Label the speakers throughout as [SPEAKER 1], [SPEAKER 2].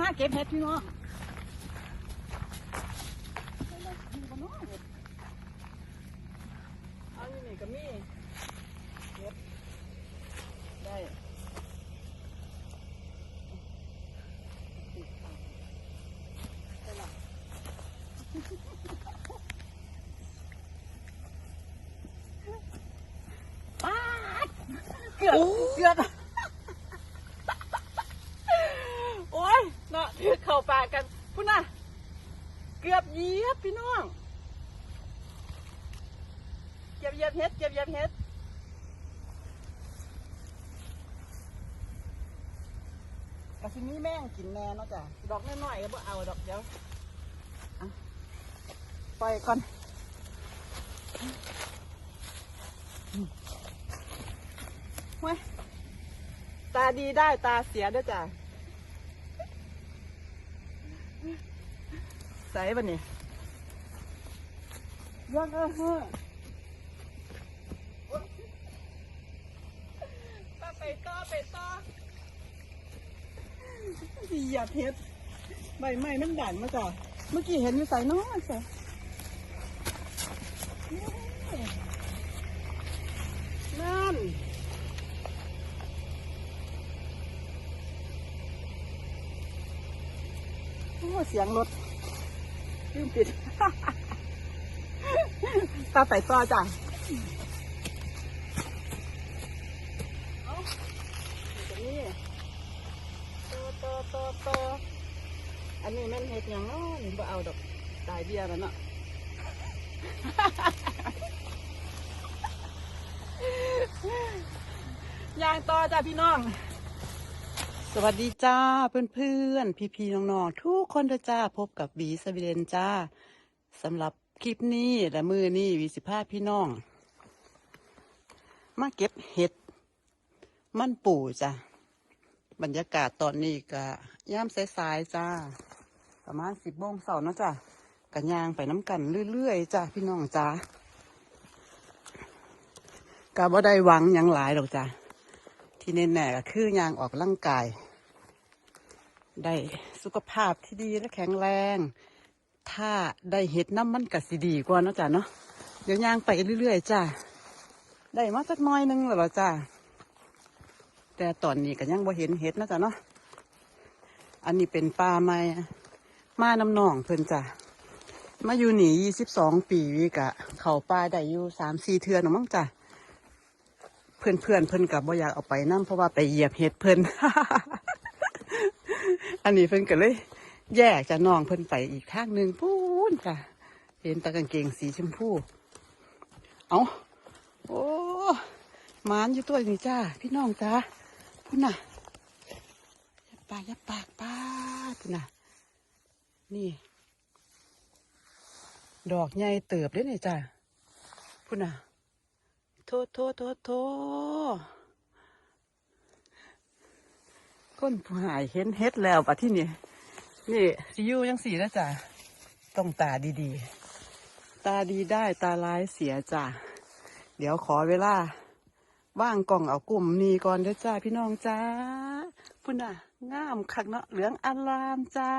[SPEAKER 1] มาเก็บเห็ดพี่น้องเอาอยู่นี่ก็มีเก็บได้ได้ละป๊าดเกือบเกือบ โอ้ยเนาะถือเข่าปากกัน พุ่นน่ะ เกือบเหยียบพี่น้อง เก็บเหยียบเฮ็ด เก็บเหยียบเฮ็ดกะสิมีแม่งกินแน่เนาะจ้ะ ดอกน้อยๆก็บ่เอาดอกเดียวอะปล่อยก่อนเว้ยตาดีได้ตาเสียด้วยจ้ะ ใส่ปะนี่ยังเออเฮ้อไปต่อไปต่ออย่าเพชรใบไม้มันดันมาจ้ะเมื่อกี้เห็นอยู่ใส่น้องใส่นั่นโอ้เสียงรถ ลืมปิดตาไปต่อจ้ะอันนี้แม่นเห็ดยังเนาะนี่บ่เอาดอกตายเบี้ยแล้วเนาะย่างต่อจ้ะพี่น้อง สวัสดีจ้าเพื่อนเพื่อนพี่พี่ๆน้องๆทุกคนจ้าพบกับบีสวีเดนจ้าสำหรับคลิปนี้และมือนี้วีสิภาพพี่น้อง มาเก็บเห็ด มันปู่จ้ะบรรยากาศตอนนี้ก็ย่ามสายๆจ้า ประมาณสิบโมงเสาร์นะจ้ะกันยางไปน้ำกันเรื่อยๆจ้าพี่น้องจ้ากาบ่ได้หวังยังหลายหรอกจ้ะ ที่แน่ๆก็คือยางออกร่างกาย ได้สุขภาพที่ดีและแข็งแรง ถ้าได้เห็ดน้ำมันก็สิดีกว่าเนาะจ้ะเนาะเดี๋ยวยางไปเรื่อยๆจ้ะได้มาสักน้อยหนึงแล้วเหรอจ้ะแต่ตอนนี้ก็ยังบ่เห็นเห็ดนะจ้ะเนาะอันนี้เป็นปลาไม้มาน้ำหนองเพิ่นจ้ะมาอยู่หนียี่สิบสองปีวิกะ เขาปลาได้อยู่สามสี่เทือนหรอมั้งจ้ะ เพื่อนเพื่อนเพิ่อนกับบ่อยากเอาไปนั่นเพราะว่าไปเหยียบเห็ดเพิ่อนอันนี้เพิ่อนก็เลย แยกจะน้องเพิ่อนไปอีกทางหนึ่งพูนจ้ะเห็นตากางเกงสีชมพูเอาโอ้หมานอยู่ตัวนี้จ้าพี่น้องจ้าพุ่นน่ะยับปากยับปากป้าพุ่นน่ะ นี่ ดอกใหญ่เติบเด้เนี่จ้าพุ่นน่ะ โทษโทษโทษโทษก้นผู้หายเห็นเฮ็ดแล้วปะที่นี่นี่สิอยูยังสีนะจ้ะต้องตาดีๆ ตาดีได้ตาร้ายเสียจ้ะเดี๋ยวขอเวลาว่างกล่องเอากลุ่มนี้ก่อนเด้อจ้าพี่น้องจ้าพุ่นน่ะงามคักเนาะเหลืองอลามจ้า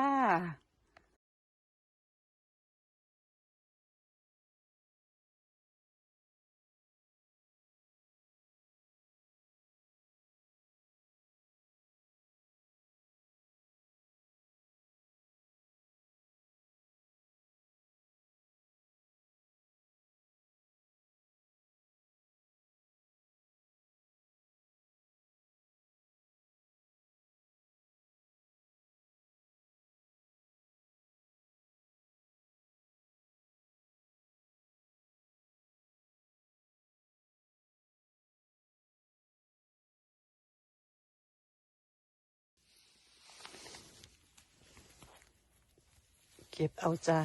[SPEAKER 1] ก็บเอาจ้า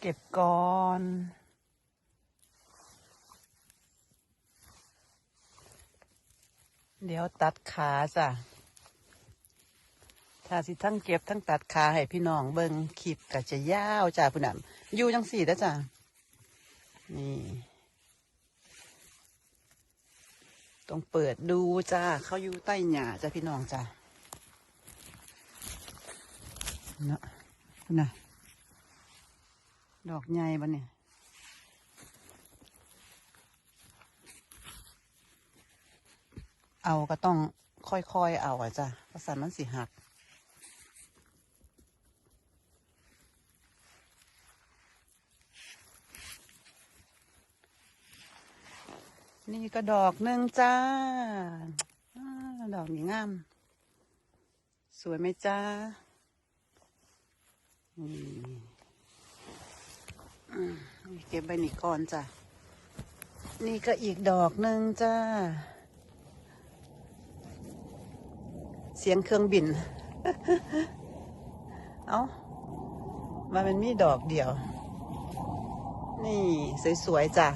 [SPEAKER 1] เก็บก่อนเดี๋ยวตัดขาจ้ะถ้าสิทั้งเก็บทั้งตัดขาให้พี่น้องเบิงคลิปก็จะยาวจ้าผู้นำอยู่จังสี่แล้จ้ะนี่ ต้องเปิดดูจ้าเขาอยู่ใต้หญ้าจ้าพี่น้องจ้าเนะน่ะดอกใหญ่บะเนี่ยเอาก็ต้องค่อยๆ เอาอะจ้ะภาษามันสิหัก นี่ก็ดอกหนึ่งจ้า ดอกนี้งาม สวยไหมจ้า เก็บใบนี้ก่อนจ้ะ นี่ก็อีกดอกหนึ่งจ้า เสียงเครื่องบิน เอามาเป็นมีดอกเดียว นี่ สวยๆจ้ะ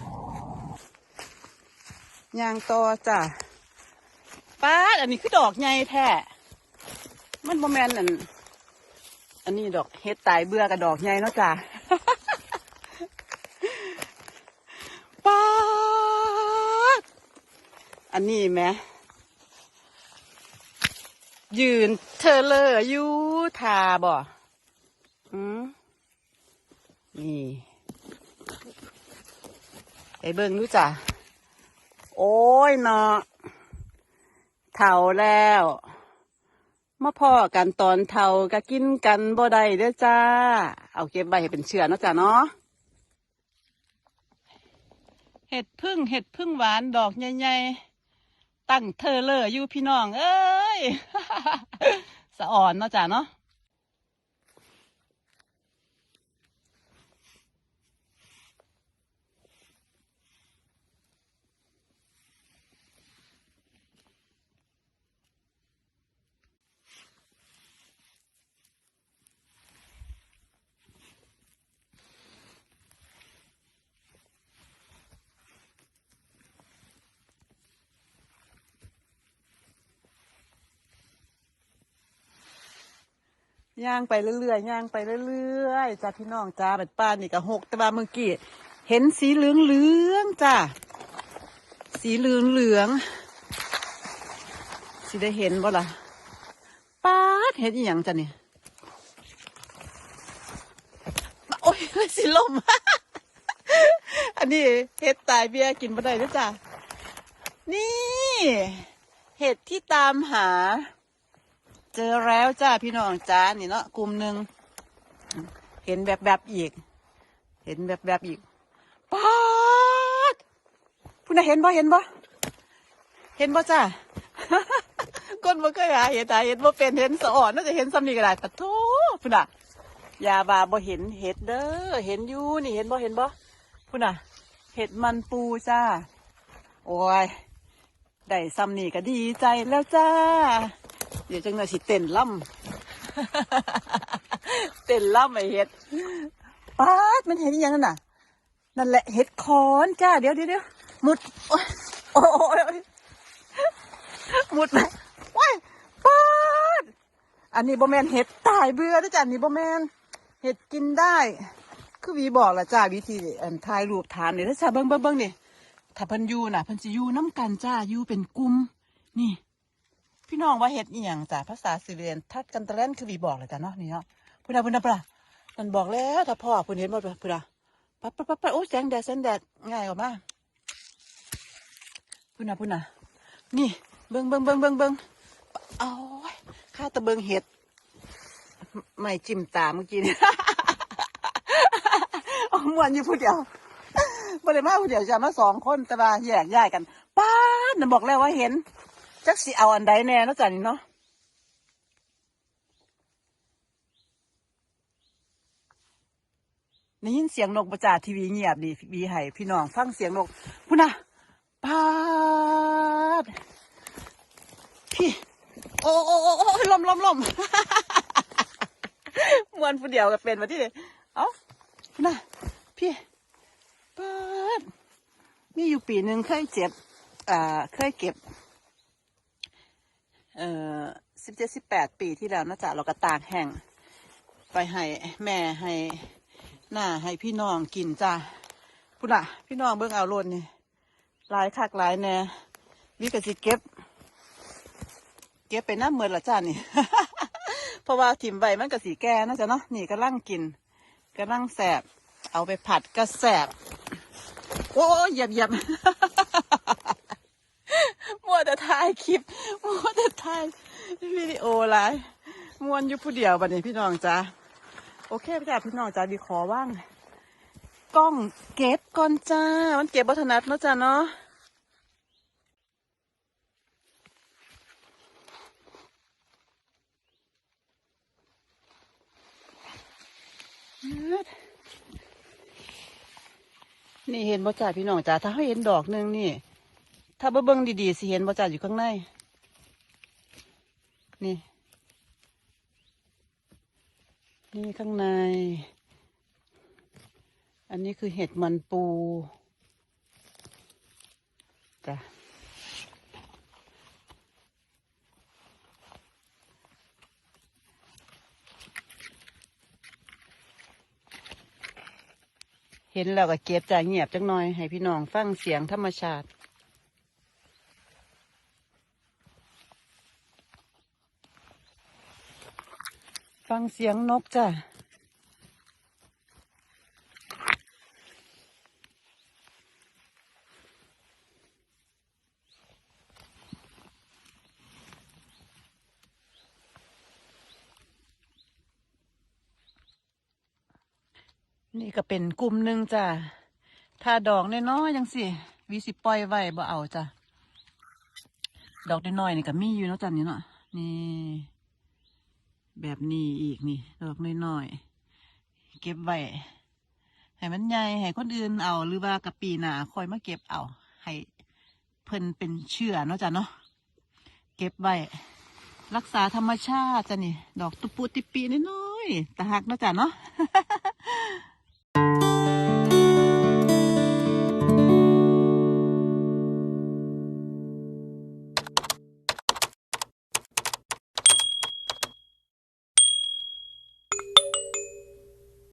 [SPEAKER 1] ยางตอจ้ะป้าอันนี้คือดอกใหญ่แท้ มันโมแมนอัน อันนี้ดอกเฮ็ดตายเบื่อกับดอกใหญ่เนาะจ้ะป้าดอันนี้แหมยืนเธอเลออยู่ทาบ่อืมนี่ไปเบิ่งดูจ้ะ โอ้ยเนาะเท่าแล้ว มาพ่อกันตอนเทาก็กินกันบ่ได้เด้อจ้า เอาเก็บใบให้เป็นเชื้อเนาะจ้าเนาะเห็ดพึ่งเห็ดพึ่งหวานดอกใหญ่ๆตั้งเธอเลยอยู่พี่น้อง เอ้ย สะอ่อนเนาะจ้าเนาะ ย่างไปเรื่อยๆย่างไปเรื่อยๆจ้าพี่น้องจ้าแบบป้านี่ก็หกแต่ว่าเมื่อกี้เห็นสีเหลืองเหลืองๆจ้าสีเหลืองเหลืองๆสิได้เห็นบ่ล่ะป้าเห็นอีหยังจ้ะเนี่ยโอ้ยสิลม อันนี้เห็ดตายเบี้ยกินบ่ได้เด้อจ้านี่ เห็ดที่ตามหา เจอแล้วจ้าพี่น้องจ้านี่เนาะกลุ่มหนึ่งเห็นแบบแบบอีก เห็นแบบแบบอีกป๊าดพูน่ะเห็นบ่เห็นบ่เห็นบ่จ้าก้นบ่เคยหาเห็ดตาเห็นบ่เป็นเห็นสะอ่อนน่าจะเห็นซ้ำนี่ก็ได้ปะโถพูน่ะยาบาบ่เห็นเห็ดเด้อเห็นอยู่นี่เห็นบ่เห็นบ่พูน่ะ เห็ดมันปูจ้าโอ้ยได้ซ้ำนี่ก็ดีใจแล้วจ้า เดี๋ยวจังเลยสิเต้นล่ำ เต้นล่ำไอเห็ดป๊าดมันเห็นอีหยังนั่นน่ะ นั่นแหละเห็ดคอนจ้า เดี๋ยวเดี๋ยวเดี๋ยวมุด โอ้ยโอ้ยโอ้ยโอ้ยมุดไปว้ายป๊าดอันนี้บ่แมนเห็ดตายเบื่อนะจ้ะอันนี้บ่แมนเห็ดกินได้ คือวีบอกละจ้าวิธีอันถ่ายรูปทานเนี่ยถ้าจ้าเบิ้งเบิ้งเบิ้งนี่ถ้าเพันอยูน่ะเพันจะยูน้ำกันจ้าอยูเป็นกลุ่มนี่ พี่น้องว่าเห็ดอีหยังจ้ะภาษาสิเรียนทัดกันตะเล่นคือวีบอกเลยจ้ะเนาะนี่เนาะพูดนะพูดนะพูดนะมันบอกแล้วถ้าพ่อพูดเห็นหมดเลยพูดนะปั๊บปั๊บปั๊บปั๊บโอ้ยแสงแดดแสงแดดง่ายกว่ามาพูดนะพูดนะนี่เบิ้งเบิ้งเบิ้งเบิ้งเบิ้งเอาข้าตะเบิ้งเห็ดไม่จิ้มตาเมื่อกี้นี่เอามวนอยู่ผู้เดียวบ่ได้มาผู้เดียวจะมาสองคนแต่ว่าแยกย้ายกันป้าดน่ะบอกแล้วว่าเห็น จักสิเอาอันใดแน่นาะจ้ะนี่เนาะได้ยินเสียงนกประจาทีวีเงียบดีวีให้พี่น้องฟังเสียงนกพุ่นนะปาดพี่ โอ้โอ้โอ้ลมลมลมมวนผู้เดียวก็เป็นมาที่เดียเอ้าพุ่นนะพี่ปาดมีอยู่ปีหนึ่งเคยเจ็บ อ่า เคยเก็บ เอ่อสิบเจ็ดสิบแปดปีที่แล้วนะจ๊ะเราก็ตากแห้งไปให้แม่ให้หน้าให้พี่น้องกินจ้าพุ่นอะ พี่น้องเบิ่งเอาลดนี่หลายคักหลายแน่วิก็สิเก็บ เก็บไปน้ำเมือนละจ้านี่ เพราะว่าถิ่มใบมันก็สีแก่นะจ๊ะเนาะนี่ก็ร่างกินก็ร่างแสบเอาไปผัดก็แสบโอ้ยเหยียบเหยียบมัวแต่ ถ่ายคลิปมัวแต่ถ่ายวิดีโอไลฟ์มวนอยู่ผู้เดียวบัดนี้พี่น้องจ้าโอเคพี่จ้าพี่น้องจ้าดีขอว่างกล้องเก็บก่อนจ้า มันเก็บบัถนัดเนาะจ้าเนาะนี่เห็นบ่จ่าพี่น้องจ้าถ้าเขาเห็นดอกหนึ่งนี่ ถ้าเบิ่งดีๆสิเห็นบ่จ่าอยู่ข้างใน นี่ นี่ข้างใน อันนี้คือเห็ดมันปูจ้ะเห็นแล้วก็เก็บใจเงียบจังหน่อย ให้พี่น้องฟังเสียงธรรมชาติ ฟังเสียงนกจ้ะนี่ก็เป็นกลุ่มหนึ่งจ้ะ ถ้าดอกน้อยๆยังสิวิสิปล่อยไว้บ่เอาจ้ะ ดอกน้อยๆนี่ก็มีอยู่เนาะจ้ะนี่เนาะ นี่ แบบนี้อีกนี่ ดอกน้อยๆ เก็บไว้ ให้มันใหญ่ ให้คนอื่นเอาหรือว่ากับปีหนาคอยมาเก็บเอา ให้เพิ่นเป็นเชื่อเนาะจ้ะเนาะ เก็บไว้ รักษาธรรมชาติจ้ะนี่ ดอกตุปุติปีน้อยๆตะหักเนาะจ้ะเนาะ